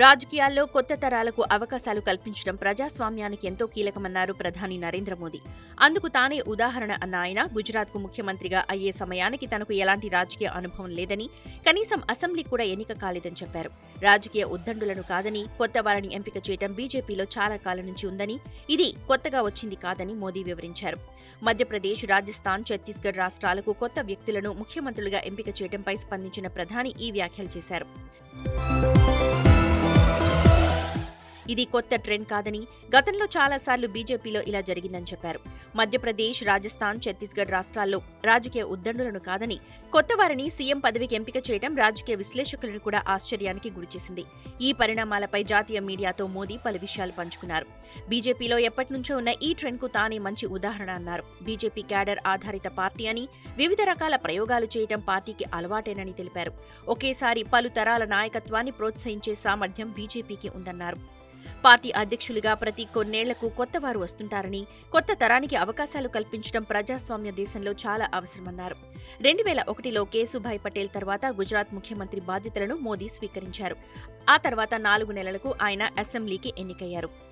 రాజకీయాల్లో కొత్త తరాలకు అవకాశాలు కల్పించడం ప్రజాస్వామ్యానికి ఎంతో కీలకమన్నారు ప్రధాని నరేంద్ర మోదీ. అందుకు తానే ఉదాహరణ అన్న ఆయన గుజరాత్కు ముఖ్యమంత్రిగా అయ్యే సమయానికి తనకు ఎలాంటి రాజకీయ అనుభవం లేదని కనీసం అసెంబ్లీ కూడా ఎన్నిక కాలేదని చెప్పారు. రాజకీయ ఉద్దండులను కాదని కొత్త వారిని ఎంపిక చేయడం బీజేపీలో చాలా కాలం నుంచి ఉందని ఇది కొత్తగా వచ్చింది కాదని మోదీ వివరించారు. మధ్యప్రదేశ్ రాజస్థాన్ ఛత్తీస్గఢ్ రాష్ట్రాలకు కొత్త వ్యక్తులను ముఖ్యమంత్రులుగా ఎంపిక చేయడంపై స్పందించిన ప్రధాని ఈ వ్యాఖ్యలు చేశారు. ఇది కొత్త ట్రెండ్ కాదని గతంలో చాలాసార్లు బీజేపీలో ఇలా జరిగిందని చెప్పారు. మధ్యప్రదేశ్ రాజస్థాన్ ఛత్తీస్గఢ్ రాష్ట్రాల్లో రాజకీయ ఉద్దండులను కాదని కొత్త వారిని సీఎం పదవికి ఎంపిక చేయడం రాజకీయ విశ్లేషకులను కూడా ఆశ్చర్యానికి గురిచేసింది ఈ పరిణామాలపై జాతీయ మీడియాతో మోదీ పలు విషయాలు పంచుకున్నారు. బీజేపీలో ఎప్పటి నుంచో ఉన్న ఈ ట్రెండ్కు తానే మంచి ఉదాహరణ అన్నారు. బీజేపీ క్యాడర్ ఆధారిత పార్టీ అని వివిధ రకాల ప్రయోగాలు చేయడం పార్టీకి అలవాటేనని తెలిపారు. ఒకేసారి పలు తరాల నాయకత్వాన్ని ప్రోత్సహించే సామర్థ్యం బీజేపీకి ఉందన్నారు. పార్టీ అధ్యక్షులుగా ప్రతి కొన్నేళ్ళకు కొత్త వారు వస్తుంటారని కొత్త తరానికి అవకాశాలు కల్పించడం ప్రజాస్వామ్య దేశంలో చాలా అవసరమన్నారు. రెండు వేల ఒకటిలో కేసుభాయ్ పటేల్ తర్వాత గుజరాత్ ముఖ్యమంత్రి బాధ్యతలను మోదీ స్వీకరించారు. ఆ తర్వాత నాలుగు నెలలకు ఆయన అసెంబ్లీకి ఎన్నికయ్యారు.